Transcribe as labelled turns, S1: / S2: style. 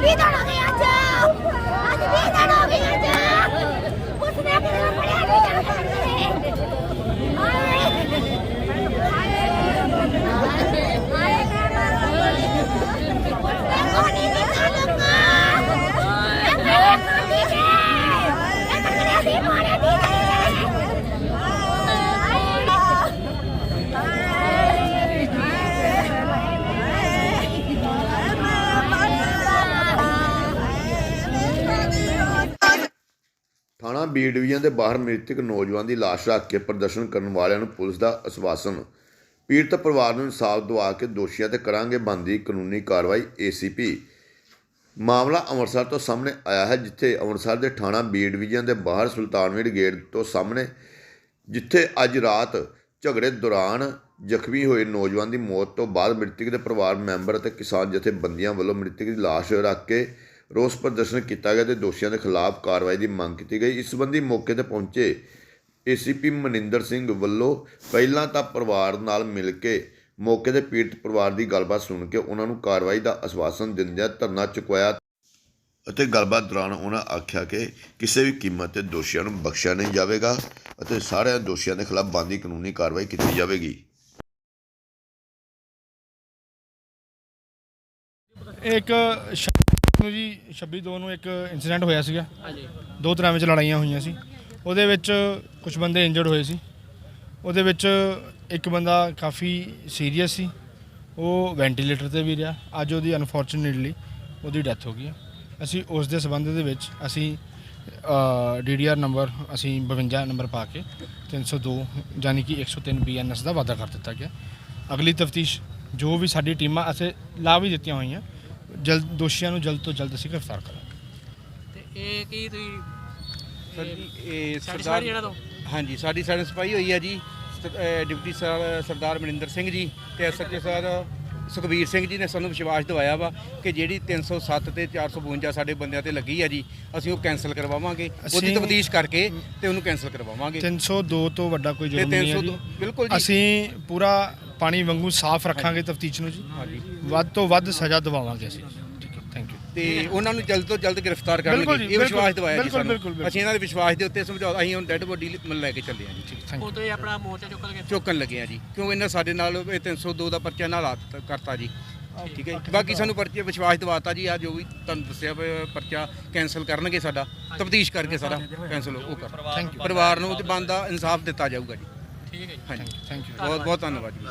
S1: 别打了，给杨姐。ਥਾਣਾ B division ਦੇ ਬਾਹਰ ਮ੍ਰਿਤਕ ਨੌਜਵਾਨ ਦੀ ਲਾਸ਼ ਰੱਖ ਕੇ ਪ੍ਰਦਰਸ਼ਨ ਕਰਨ ਵਾਲਿਆਂ ਨੂੰ ਪੁਲਿਸ ਦਾ ਅਸਵਾਸਨ ਪੀੜਤ ਪਰਿਵਾਰ ਨੂੰ ਇਨਸਾਫ ਦਿਵਾ ਕੇ ਦੋਸ਼ੀਆਂ ਤੇ ਕਰਾਂਗੇ ਬੰਦੀ ਕਾਨੂੰਨੀ ਕਾਰਵਾਈ ਏਸੀਪੀ ਮਾਮਲਾ ਅੰਮ੍ਰਿਤਸਰ ਤੋਂ ਸਾਹਮਣੇ ਆਇਆ ਹੈ, ਜਿੱਥੇ ਅੰਮ੍ਰਿਤਸਰ ਦੇ ਥਾਣਾ ਬੀ ਡਿਵੀਜ਼ਨ ਦੇ ਬਾਹਰ ਸੁਲਤਾਨਵਿੰਡ ਗੇਟ ਤੋਂ ਸਾਹਮਣੇ, ਜਿੱਥੇ ਅੱਜ ਰਾਤ ਝਗੜੇ ਦੌਰਾਨ ਜ਼ਖਮੀ ਹੋਏ ਨੌਜਵਾਨ ਦੀ ਮੌਤ ਤੋਂ ਬਾਅਦ ਮ੍ਰਿਤਕ ਦੇ ਪਰਿਵਾਰ ਮੈਂਬਰ ਅਤੇ ਕਿਸਾਨ ਜਥੇਬੰਦੀਆਂ ਵੱਲੋਂ ਮ੍ਰਿਤਕ ਦੀ ਲਾਸ਼ ਰੱਖ ਕੇ ਰੋਸ ਪ੍ਰਦਰਸ਼ਨ ਕੀਤਾ ਗਿਆ ਤੇ ਦੋਸ਼ੀਆਂ ਦੇ ਖਿਲਾਫ ਕਾਰਵਾਈ ਦੀ ਮੰਗ ਕੀਤੀ ਗਈ। ਇਸ ਸੰਬੰਧੀ ਮੌਕੇ ਤੇ ਪਹੁੰਚੇ ਏਸੀਪੀ ਮਨਿੰਦਰ ਸਿੰਘ ਵੱਲੋਂ ਪਹਿਲਾਂ ਤਾਂ ਪਰਿਵਾਰ ਨਾਲ ਮਿਲ ਕੇ ਮੌਕੇ ਤੇ ਪੀੜਤ ਪਰਿਵਾਰ ਦੀ ਗੱਲਬਾਤ ਸੁਣ ਕੇ ਉਹਨਾਂ ਨੂੰ ਕਾਰਵਾਈ ਦਾ ਆਸ਼ਵਾਸਨ ਦਿੰਦਿਆਂ ਧਰਨਾ ਚੁਕਵਾਇਆ ਅਤੇ ਗੱਲਬਾਤ ਦੌਰਾਨ ਉਹਨਾਂ ਆਖਿਆ ਕਿ ਕਿਸੇ ਵੀ ਕੀਮਤ ਤੇ ਦੋਸ਼ੀਆਂ ਨੂੰ ਬਖਸ਼ਿਆ ਨਹੀਂ ਜਾਵੇਗਾ ਅਤੇ ਸਾਰੇ ਦੋਸ਼ੀਆਂ ਦੇ ਖਿਲਾਫ ਬਣਦੀ ਕਾਨੂੰਨੀ ਕਾਰਵਾਈ ਕੀਤੀ ਜਾਵੇਗੀ।
S2: ਇੱਕ ਨੂੰ ਜੀ 26 ਦੋ ਨੂੰ ਇੱਕ ਇਨਸੀਡੈਂਟ ਹੋਇਆ ਸੀਗਾ।
S3: ਹਾਂਜੀ।
S2: ਦੋ ਤਰ੍ਹਾਂ ਵਿੱਚ ਲੜਾਈਆਂ ਹੋਈਆਂ ਸੀ। ਉਹਦੇ ਵਿੱਚ ਕੁਝ ਬੰਦੇ ਇੰਜਰਡ ਹੋਏ ਸੀ। ਉਹਦੇ ਵਿੱਚ ਇੱਕ ਬੰਦਾ ਕਾਫੀ ਸੀਰੀਅਸ ਸੀ। ਉਹ ਵੈਂਟੀਲੇਟਰ ਤੇ ਵੀ ਰਿਹਾ। ਅੱਜ ਉਹਦੀ ਅਨਫੋਰਚੂਨੇਟਲੀ ਉਹਦੀ ਡੈਥ ਹੋ ਗਈ ਹੈ। ਅਸੀਂ ਉਸ ਦੇ ਸਬੰਧ ਦੇ ਵਿੱਚ ਅਸੀਂ ਡੀਡੀਆਰ ਨੰਬਰ ਅਸੀਂ 52 ਨੰਬਰ ਪਾ ਕੇ 302 ਯਾਨੀ ਕਿ 103 ਬੀਐਨਐਸ ਦਾ ਵਾਅਦਾ ਕਰ ਦਿੱਤਾ ਗਿਆ। ਅਗਲੀ ਤਫਤੀਸ਼ ਜੋ ਵੀ ਸਾਡੀ ਟੀਮਾਂ ਅਸੀਂ ਲਾ ਵੀ ਦਿੱਤੀਆਂ ਹੋਈਆਂ ਜਲਦ ਦੋਸ਼ੀਆਂ ਨੂੰ ਜਲਦ ਤੋਂ ਜਲਦ ਅਸੀਂ ਗ੍ਰਿਫਤਾਰ ਕਰਾਂਗੇ।
S3: ਤੇ ਇਹ ਕੀ ਤੁਸੀਂ
S4: ਸਰ ਜੀ ਇਹ
S3: ਜਿਹੜਾ ਤੋਂ?
S4: ਹਾਂਜੀ ਸਾਡੀ ਸੈਟੀਸਫਾਈ ਹੋਈ ਹੈ ਜੀ। ਸ- ਅਹ ਡਿਪਟੀ ਸਰ ਸਰਦਾਰ ਮਨਿੰਦਰ ਸਿੰਘ ਜੀ ਤੇ ਐਸਐਚਓ ਸਰ ਸੁਖਬੀਰ ਸਿੰਘ ਜੀ ਨੇ ਸਾਨੂੰ ਵਿਸ਼ਵਾਸ ਦਿਵਾਇਆ ਵਾ ਕਿ ਜਿਹੜੀ 307 ਤੇ 452 ਸਾਡੇ ਬੰਦਿਆਂ ਤੇ ਲੱਗੀ ਹੈ ਜੀ ਅਸੀਂ ਉਹ ਕੈਨਸਲ ਕਰਵਾਵਾਂਗੇ। ਉਹਦੀ
S2: ਅਸੀਂ-
S4: ਤਬਦੀਸ਼ ਕਰਕੇ ਤੇ ਉਹਨੂੰ ਕੈਨਸਲ ਕਰਵਾਵਾਂਗੇ।
S2: 302 ਤੋਂ ਵੱਡਾ ਕੋਈ
S4: ਤੇ
S2: ਜੁਰਮ ਨਹੀਂ ਹੈ
S4: 302
S2: ਜੀ।
S4: ਬਿਲਕੁਲ ਜੀ।
S2: ਅਸੀਂ ਪੂਰਾ ਪਾਣੀ ਵਾਂਗੂ ਸਾਫ਼ ਰੱਖਾਂਗੇ ਤਫਤੀਸ਼ ਨੂੰ ਜੀ।
S4: ਹਾਂਜੀ।
S2: ਵੱਧ ਤੋਂ ਵੱਧ ਸਜ਼ਾ ਦਿਵਾਵਾਂਗੇ ਅਸੀਂ। ਠੀਕ ਹੈ ਥੈਂਕ ਯੂ
S4: ਤੇ ਉਹਨਾਂ ਨੂੰ ਜਲਦ ਤੋਂ ਜਲਦ ਗ੍ਰਿਫਤਾਰ
S2: ਬਿਲਕੁਲ
S4: ਕਰਨਗੇ
S2: ਜੀ,
S4: ਇਹ ਵਿਸ਼ਵਾਸ ਦਿਵਾਇਆ ਜੀ
S2: ਬਿਲਕੁਲ,
S4: ਸਾਨੂੰ।
S2: ਬਿਲਕੁਲ, ਬਿਲਕੁਲ।
S4: ਅਸੀਂ ਇਹਨਾਂ ਦੇ ਵਿਸ਼ਵਾਸ ਦੇ ਉੱਤੇ ਸਮਝੌਤਾ ਅਸੀਂ ਹੁਣ ਡੈੱਡ ਬੋਡੀ ਲੈ ਕੇ ਚੱਲੇ ਹਾਂ ਜੀ।
S2: ਥੈਂਕ
S3: ਹੁਣ ਤੁਸੀਂ ਆਪਣਾ ਮੋਰਚਾ ਚੁੱਕ ਲਗੇ।
S4: ਚੁੱਕਣ ਲੱਗੇ ਆ ਜੀ। ਕਿਉਂ ਇਹਨਾਂ ਸਾਡੇ ਨਾਲ ਇਹ 302 ਦਾ ਪਰਚਾ ਨਾਲ ਹਾਤ ਕਰਤਾ ਜੀ। ਠੀਕ ਹੈ ਜੀ। ਬਾਕੀ ਸਾਨੂੰ ਪਰਚੇ ਵਿਸ਼ਵਾਸ ਦਿਵਾਤਾ ਜੀ। ਆ ਜੋ ਵੀ ਤੁਹਾਨੂੰ ਦੱਸਿਆ ਵੀ ਪਰਚਾ ਕੈਨਸਲ ਕਰਨਗੇ ਸਾਡਾ। ਤਬਦੀਸ਼ ਕਰਕੇ ਸਾਰਾ ਕੈਨਸਲ ਉਹ ਕਰ।
S2: ਥੈਂਕ ਯੂ
S4: ਪਰਿਵਾਰ ਨੂੰ ਤੇ ਬੰਦਾ ਇਨਸਾਫ ਦਿੱਤਾ ਜਾਊਗਾ ਜੀ।
S3: ਠੀਕ ਹੈ ਜੀ।
S4: ਹਾਂਜੀ।
S2: ਥੈਂਕ ਯੂ
S4: ਬਹੁਤ ਬਹੁਤ ਧੰਨਵਾਦ ਜੀ।